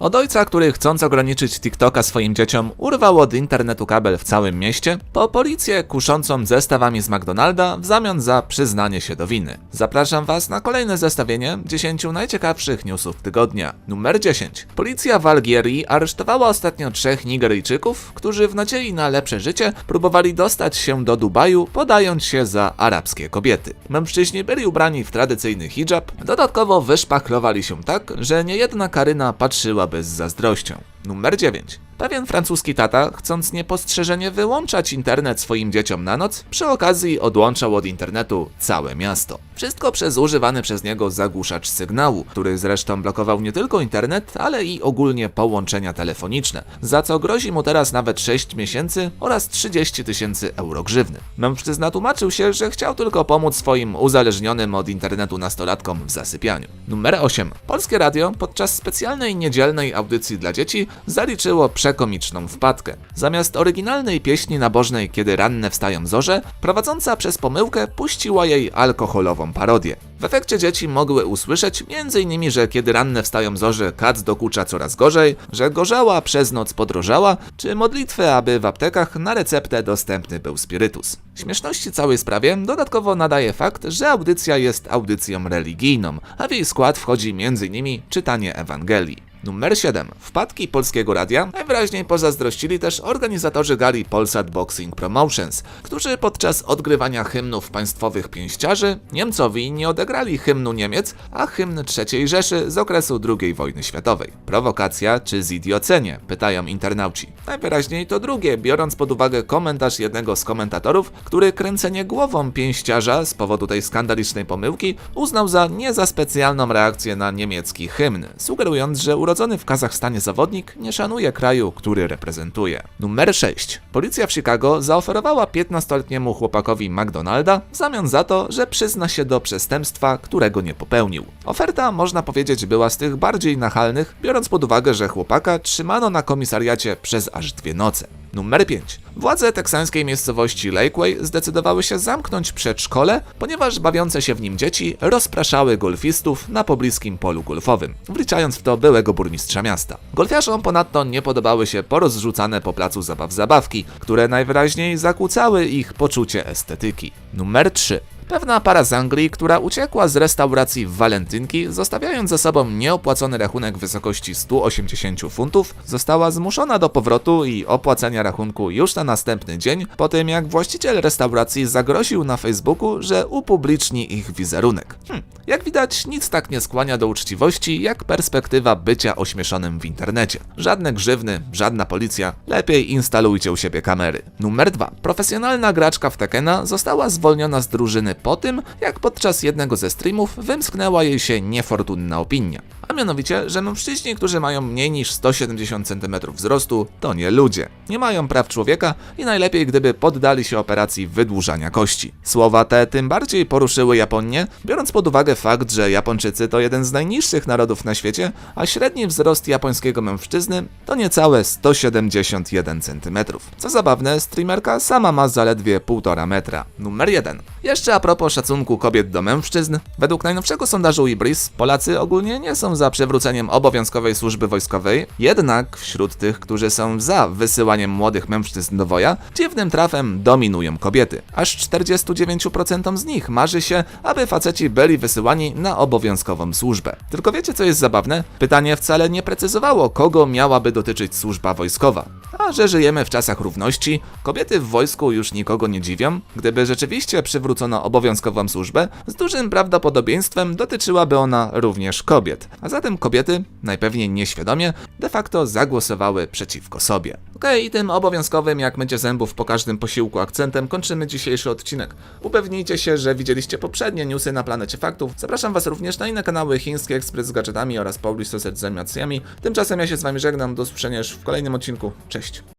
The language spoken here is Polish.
Od ojca, który chcąc ograniczyć TikToka swoim dzieciom, urwał od internetu kabel w całym mieście, po policję kuszącą zestawami z McDonalda w zamian za przyznanie się do winy. Zapraszam Was na kolejne zestawienie 10 najciekawszych newsów tygodnia. Numer 10. Policja w Algierii aresztowała ostatnio trzech Nigeryjczyków, którzy w nadziei na lepsze życie próbowali dostać się do Dubaju, podając się za arabskie kobiety. Mężczyźni byli ubrani w tradycyjny hijab, dodatkowo wyszpachlowali się tak, że niejedna Karyna patrzyłaby z zazdrością. Numer 9. Pewien francuski tata, chcąc niepostrzeżenie wyłączać internet swoim dzieciom na noc, przy okazji odłączał od internetu całe miasto. Wszystko przez używany przez niego zagłuszacz sygnału, który zresztą blokował nie tylko internet, ale i ogólnie połączenia telefoniczne, za co grozi mu teraz nawet 6 miesięcy oraz 30 tysięcy euro grzywny. Mężczyzna tłumaczył się, że chciał tylko pomóc swoim uzależnionym od internetu nastolatkom w zasypianiu. Numer 8. Polskie Radio podczas specjalnej niedzielnej audycji dla dzieci zaliczyło przekomiczną wpadkę. Zamiast oryginalnej pieśni nabożnej Kiedy ranne wstają zorze, prowadząca przez pomyłkę puściła jej alkoholową parodię. W efekcie dzieci mogły usłyszeć m.in., że kiedy ranne wstają zorze, kac dokucza coraz gorzej, że gorzała przez noc podrożała, czy modlitwę, aby w aptekach na receptę dostępny był spirytus. Śmieszności całej sprawie dodatkowo nadaje fakt, że audycja jest audycją religijną, a w jej skład wchodzi m.in. czytanie Ewangelii. Numer 7. Wpadki Polskiego Radia najwyraźniej pozazdrościli też organizatorzy gali Polsat Boxing Promotions, którzy podczas odgrywania hymnów państwowych pięściarzy Niemcowi nie odegrali hymnu Niemiec, a hymn III Rzeszy z okresu II wojny światowej. Prowokacja czy zidiocenie? Pytają internauci. Najwyraźniej to drugie, biorąc pod uwagę komentarz jednego z komentatorów, który kręcenie głową pięściarza z powodu tej skandalicznej pomyłki uznał za nie za specjalną reakcję na niemiecki hymn, sugerując, że urodzony w Kazachstanie zawodnik nie szanuje kraju, który reprezentuje. Numer 6. Policja w Chicago zaoferowała 15-letniemu chłopakowi McDonalda w zamian za to, że przyzna się do przestępstwa, którego nie popełnił. Oferta, można powiedzieć, była z tych bardziej nachalnych, biorąc pod uwagę, że chłopaka trzymano na komisariacie przez aż dwie noce. Numer 5. Władze teksańskiej miejscowości Lakeway zdecydowały się zamknąć przedszkole, ponieważ bawiące się w nim dzieci rozpraszały golfistów na pobliskim polu golfowym, wliczając w to byłego burmistrza miasta. Golfiarzom ponadto nie podobały się porozrzucane po placu zabaw zabawki, które najwyraźniej zakłócały ich poczucie estetyki. Numer 3. Pewna para z Anglii, która uciekła z restauracji Walentynki, zostawiając za sobą nieopłacony rachunek w wysokości 180 funtów, została zmuszona do powrotu i opłacenia rachunku już na następny dzień, po tym jak właściciel restauracji zagroził na Facebooku, że upubliczni ich wizerunek. Hm, jak widać, nic tak nie skłania do uczciwości, jak perspektywa bycia ośmieszonym w internecie. Żadne grzywny, żadna policja, lepiej instalujcie u siebie kamery. Numer 2. Profesjonalna graczka w Tekena została zwolniona z drużyny po tym, jak podczas jednego ze streamów wymsknęła jej się niefortunna opinia. A mianowicie, że mężczyźni, którzy mają mniej niż 170 cm wzrostu, to nie ludzie. Nie mają praw człowieka i najlepiej gdyby poddali się operacji wydłużania kości. Słowa te tym bardziej poruszyły Japonię, biorąc pod uwagę fakt, że Japończycy to jeden z najniższych narodów na świecie, a średni wzrost japońskiego mężczyzny to niecałe 171 cm. Co zabawne, streamerka sama ma zaledwie 1,5 metra. Numer 1. Jeszcze a propos szacunku kobiet do mężczyzn, według najnowszego sondażu Ibris, Polacy ogólnie nie są za przywróceniem obowiązkowej służby wojskowej, jednak wśród tych, którzy są za wysyłaniem młodych mężczyzn do woja, dziwnym trafem dominują kobiety. Aż 49% z nich marzy się, aby faceci byli wysyłani na obowiązkową służbę. Tylko wiecie co jest zabawne? Pytanie wcale nie precyzowało, kogo miałaby dotyczyć służba wojskowa. A że żyjemy w czasach równości, kobiety w wojsku już nikogo nie dziwią. Gdyby rzeczywiście przywrócono obowiązkową służbę, z dużym prawdopodobieństwem dotyczyłaby ona również kobiet. A zatem kobiety, najpewniej nieświadomie, de facto zagłosowały przeciwko sobie. Okej, i tym obowiązkowym jak mycie zębów po każdym posiłku akcentem kończymy dzisiejszy odcinek. Upewnijcie się, że widzieliście poprzednie newsy na planecie faktów. Zapraszam was również na inne kanały Chiński Ekspres z gadżetami oraz Polish Sausage z animacjami. Tymczasem ja się z wami żegnam, do usłyszenia już w kolejnym odcinku. Cześć! Next